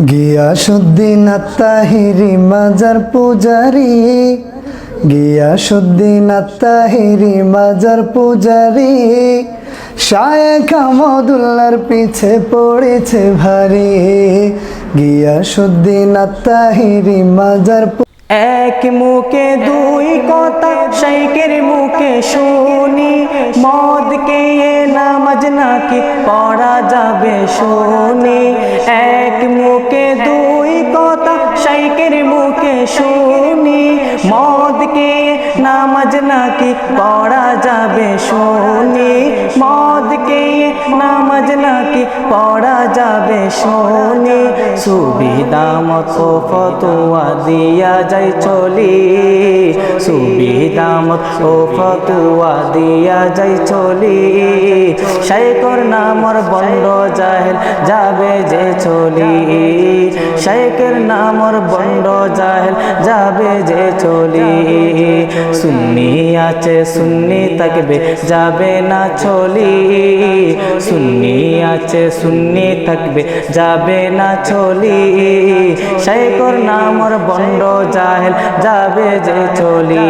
গিয়াসুদ্দিন আত্মাহিরি মাজার পূজারি গিয়াসুদ্দিন আত্মাহিরি মাজার পূজারি। শায়েখ আহমদুল্লার পিছে পড়েছে ভারী গিয়াসুদ্দিন আত্মাহিরি মাজার এক মুখে দুই কথা শাইকের মুখে শুনি মদ কে এ নামাজ নাকি পড়া যাবে শুনি। এক মুখে দুই কথা শাইকের মুখে শুনি। মদ কে নামাজ নাকি পড়া যাবে শুনি। মদ কে নামাজ নাকি পড়া যাবে শুনি। সুবিধা মতো ফতুয়া দিয়া যাই চলি। সুবিধা মতো ফতুয়া দিয়া যাই চলি। শাইকর নামর বন্ড জাহেল যাবে যে চলি। শাইকের নামর বন্ড জাহেল যাবে যে চলি। সুন্নি আছে, সুন্নি থাকবে, যাবে না চলি। সুন্নি আছে, সুন্নি থাকবে, যাবে না চলি। শাইকর নামর বন্ড জাহেল যাবে যে চলি।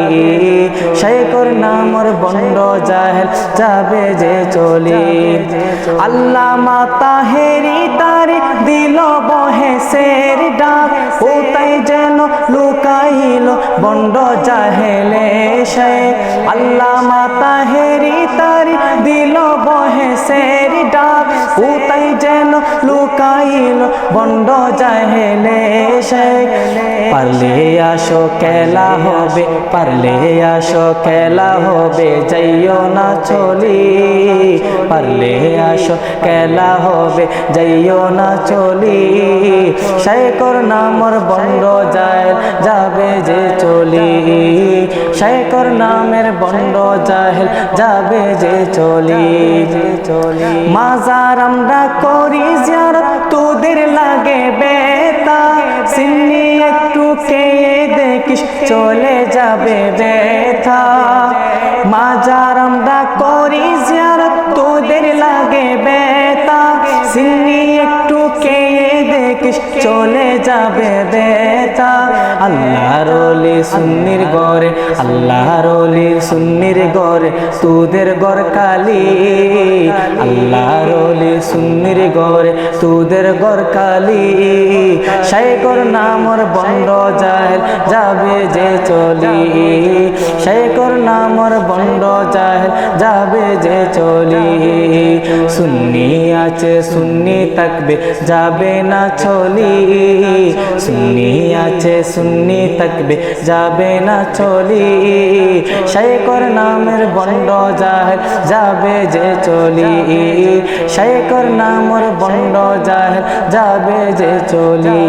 শাইকর নামর বন্ড জাহেল যাবে যে চলি। আল্লাহ মাতা হেরি তার দিল বহে সের ডাক। ওতাই যেন লুকাইল বন্ড জাহেলে সে আল্লাহ মাতা হেরি তার দিল বহে সের ডাক। বন্ড শেখ পারলে আসো, খেলা হবে, পারলে আসো, খেলা হবে, যাইও না চলি। পারলে আসো, খেলা হবে, যাইও না চলি। শেখর নামর বন্ড যায়, যাবে যে চলি। শেখর নামের বন্ড জাহেল যাবে যে চলি যে চলি। মাজার আমরা করি, জিয়ারত চলে যাবে বেথা মাজার আমরা করি জিয়ারত, তোদের লাগে বেতা সিন্নি একটু কে দেখিস, চলে যাবে বেতা আল্লাহর ওলি সুন্নির গরে আল্লাহর ওলি সুন্নির গরে তোদের গর কালি সুন্নির গরে তোদের গর কালি। শাইকর নামর বন্ড যায় যাবে যে চলি। শাইকর নামর বন্ড যায় যাবে যে চলি। সুন্নি আছে, সুন্নি থাকবে, যাবে না চলি। সুন্নি আছে, সুন্নি থাকবে, যাবে না চলি। শাইকর নামের বন্ড যায় যাবে যে চলি। শাইকর নামর বন্ড যায় যাবে যে চলি।